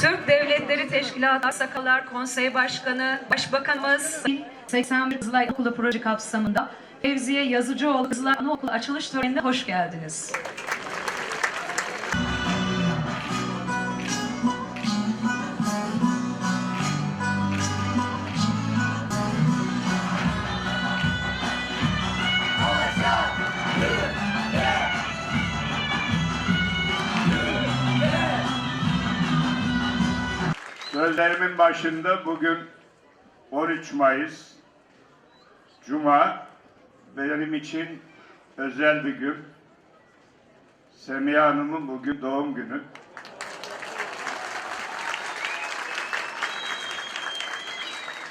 Türk Devletleri Teşkilatı Aksakallar Konseyi Başkanı Başbakanımız 81 Kızılay Okulu proje kapsamında Fevziye Yazıcıoğlu Kızılay Anaokulu açılış törenine hoş geldiniz. Sözlerimin başında bugün 13 Mayıs Cuma benim için özel bir gün. Semiha Hanım'ın bugün doğum günü.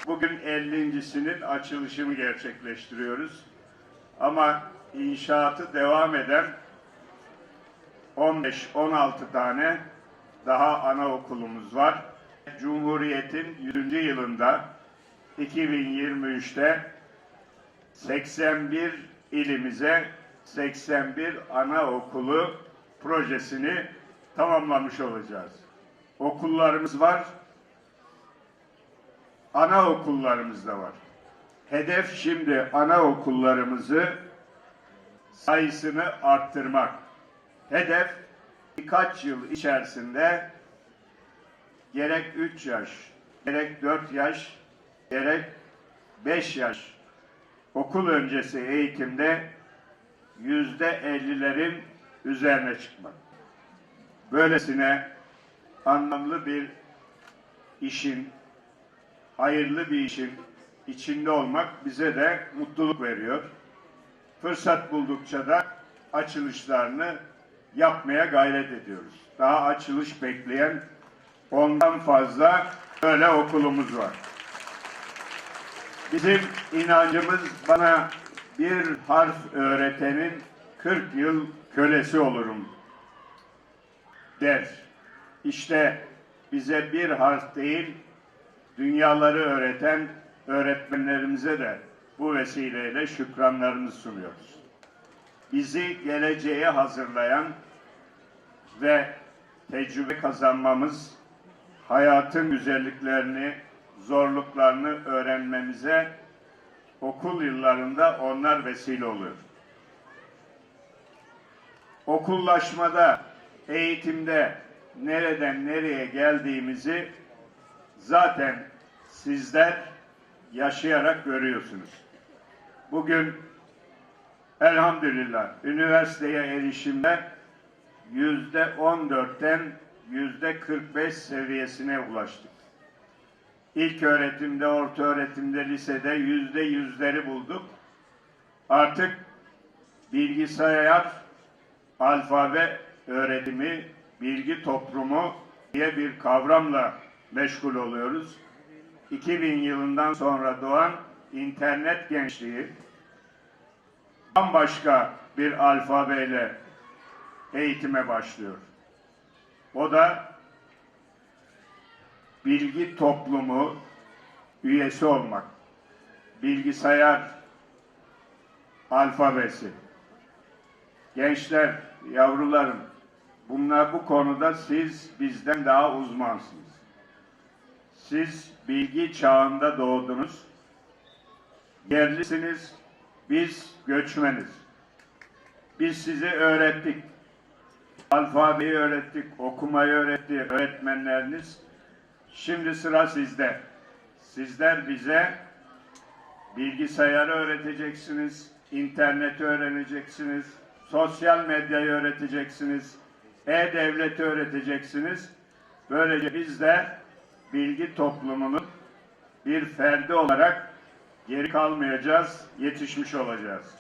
Bugün 50.sinin açılışını gerçekleştiriyoruz. Ama inşaatı devam eden 15-16 tane daha anaokulumuz var. Cumhuriyet'in 100. yılında 2023'te 81 ilimize 81 anaokulu projesini tamamlamış olacağız. Okullarımız var, anaokullarımız da var. Hedef şimdi anaokullarımızı sayısını arttırmak. Hedef birkaç yıl içerisinde gerek 3 yaş, gerek 4 yaş, gerek 5 yaş okul öncesi eğitimde yüzde ellilerin üzerine çıkmak. Böylesine anlamlı bir işin, hayırlı bir işin içinde olmak bize de mutluluk veriyor. Fırsat buldukça da açılışlarını yapmaya gayret ediyoruz. Daha açılış bekleyen ondan fazla böyle okulumuz var. Bizim inancımız bana bir harf öğretenin 40 yıl kölesi olurum der. İşte bize bir harf değil, dünyaları öğreten öğretmenlerimize de bu vesileyle şükranlarını sunuyoruz. Bizi geleceğe hazırlayan ve tecrübe kazanmamız, hayatın güzelliklerini, zorluklarını öğrenmemize okul yıllarında onlar vesile oluyor. Okullaşmada, eğitimde nereden nereye geldiğimizi zaten sizler yaşayarak görüyorsunuz. Bugün elhamdülillah üniversiteye erişimde yüzde 14'ten yüzde 45 seviyesine ulaştık. İlk öğretimde, orta öğretimde, lisede yüzde yüzleri bulduk. Artık bilgisayar, alfabe öğretimi, bilgi toplumu diye bir kavramla meşgul oluyoruz. 2000 yılından sonra doğan internet gençliği bambaşka bir alfabeyle eğitime başlıyor. O da bilgi toplumu üyesi olmak. Bilgisayar alfabesi. Gençler, yavrularım, bunlar bu konuda siz bizden daha uzmansınız. Siz bilgi çağında doğdunuz. Yerlisiniz, biz göçmeniz. Biz sizi öğrettik. Alfabeyi öğrettik, okumayı öğretti öğretmenleriniz. Şimdi sıra sizde. Sizler bize bilgisayarı öğreteceksiniz, interneti öğreneceksiniz, sosyal medyayı öğreteceksiniz, e-devleti öğreteceksiniz. Böylece biz de bilgi toplumunun bir ferdi olarak geri kalmayacağız, yetişmiş olacağız.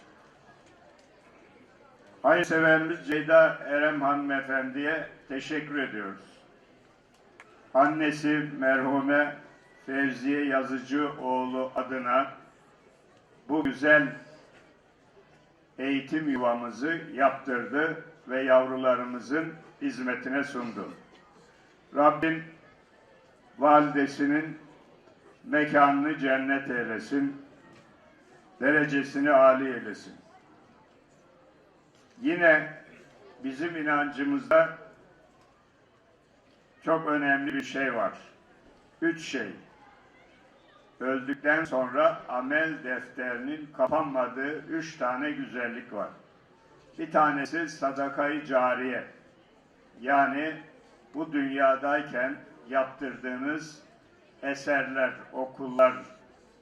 Hayırseverimiz Ceyda Erem hanımefendiye teşekkür ediyoruz. Annesi merhume Fevziye Yazıcıoğlu adına bu güzel eğitim yuvamızı yaptırdı ve yavrularımızın hizmetine sundu. Rabbim validesinin mekanını cennet eylesin, derecesini âli eylesin. Yine bizim inancımızda çok önemli bir şey var. Üç şey. Öldükten sonra amel defterinin kapanmadığı üç tane güzellik var. Bir tanesi sadakayı cariye. Yani bu dünyadayken yaptırdığınız eserler, okullar,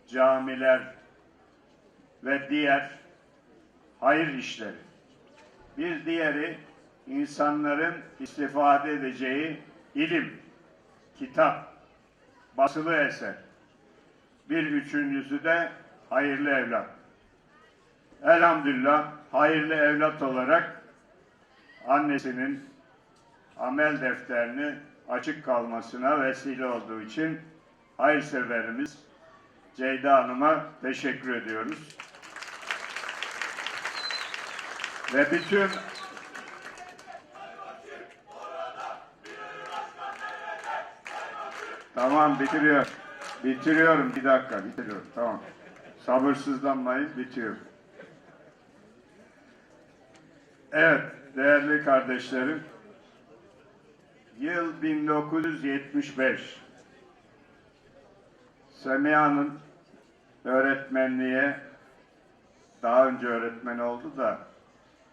camiler ve diğer hayır işleri. Bir diğeri insanların istifade edeceği ilim, kitap, basılı eser. Bir üçüncüsü de hayırlı evlat. Elhamdülillah hayırlı evlat olarak annesinin amel defterini açık kalmasına vesile olduğu için hayırseverimiz Ceyda Hanım'a teşekkür ediyoruz. Ve bütün Tamam bitiriyor. Bitiriyorum bir dakika bitiriyorum. Tamam. Sabırsızlanmayın bitiyor. Evet değerli kardeşlerim. Yıl 1975. Semiha'nın öğretmenliğe daha önce öğretmen oldu da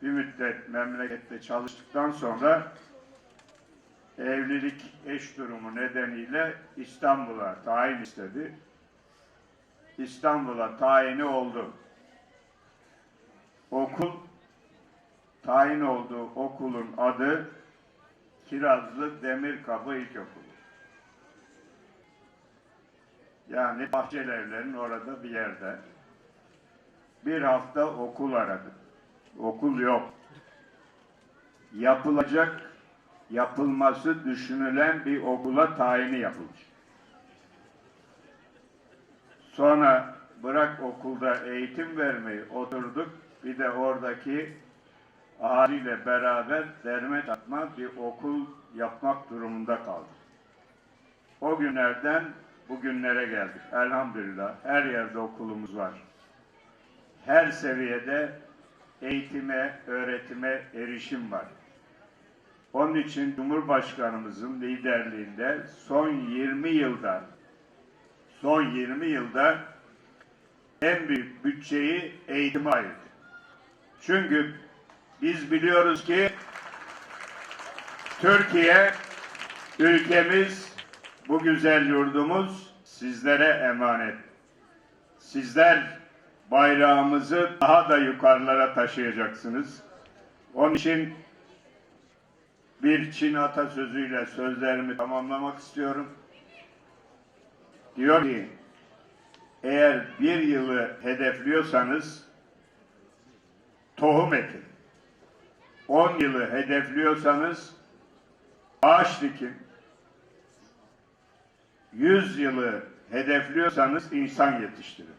bir müddet memlekette çalıştıktan sonra evlilik eş durumu nedeniyle İstanbul'a tayin istedi. İstanbul'a tayini oldu. Okul tayin olduğu okulun adı Kirazlı Demirkapı İlkokulu. Yani Bahçelievlerin orada bir yerde. Bir hafta okul aradı. Okul yok. Yapılacak, yapılması düşünülen bir okula tayini yapılmış. Sonra bırak okulda eğitim vermeyi oturduk. Bir de oradaki ahaliyle beraber derme takma bir okul yapmak durumunda kaldık. O günlerden bugünlere geldik. Elhamdülillah her yerde okulumuz var. Her seviyede eğitime, öğretime erişim var. Onun için Cumhurbaşkanımızın liderliğinde son 20 yılda son 20 yılda en büyük bütçeyi eğitime ayırdı. Çünkü biz biliyoruz ki Türkiye ülkemiz bu güzel yurdumuz sizlere emanet. Sizler bayrağımızı daha da yukarılara taşıyacaksınız. Onun için bir Çin atasözüyle sözlerimi tamamlamak istiyorum. Diyor ki, eğer bir yılı hedefliyorsanız tohum ekin. 10 yılı hedefliyorsanız ağaç dikin. 100 yılı hedefliyorsanız insan yetiştirin.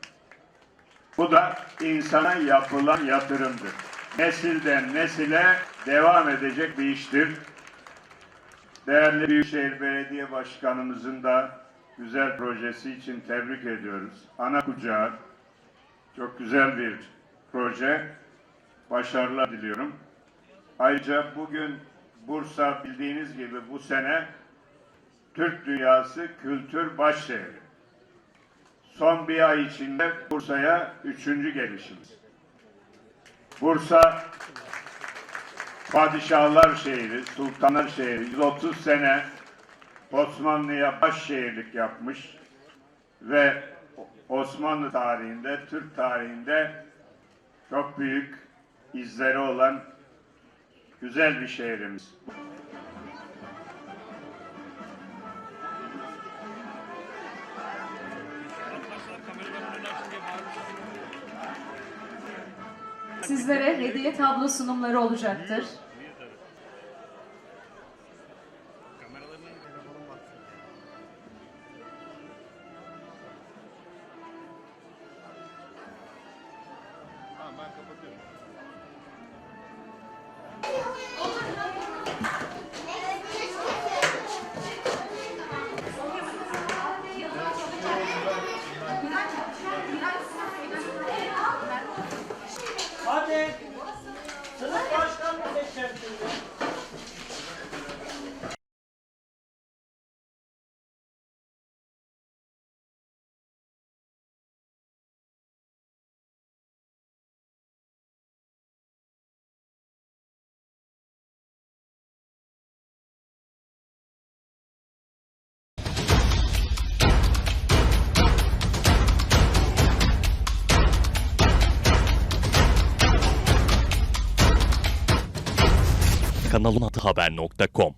Bu da insana yapılan yatırımdır. Nesilden nesile devam edecek bir iştir. Değerli Büyükşehir Belediye Başkanımızın da güzel projesi için tebrik ediyoruz. Ana kucağı çok güzel bir proje. Başarılar diliyorum. Ayrıca bugün Bursa bildiğiniz gibi bu sene Türk Dünyası Kültür Başşehri. Son bir ay içinde Bursa'ya üçüncü gelişimiz. Bursa Padişahlar şehri, Sultanlar şehri, 130 sene Osmanlı'ya başşehirlik yapmış ve Osmanlı tarihinde, Türk tarihinde çok büyük izleri olan güzel bir şehrimiz. Sizlere hediye tablo sunumları olacaktır. Ben kapatıyorum. Kanalın adı haber.com.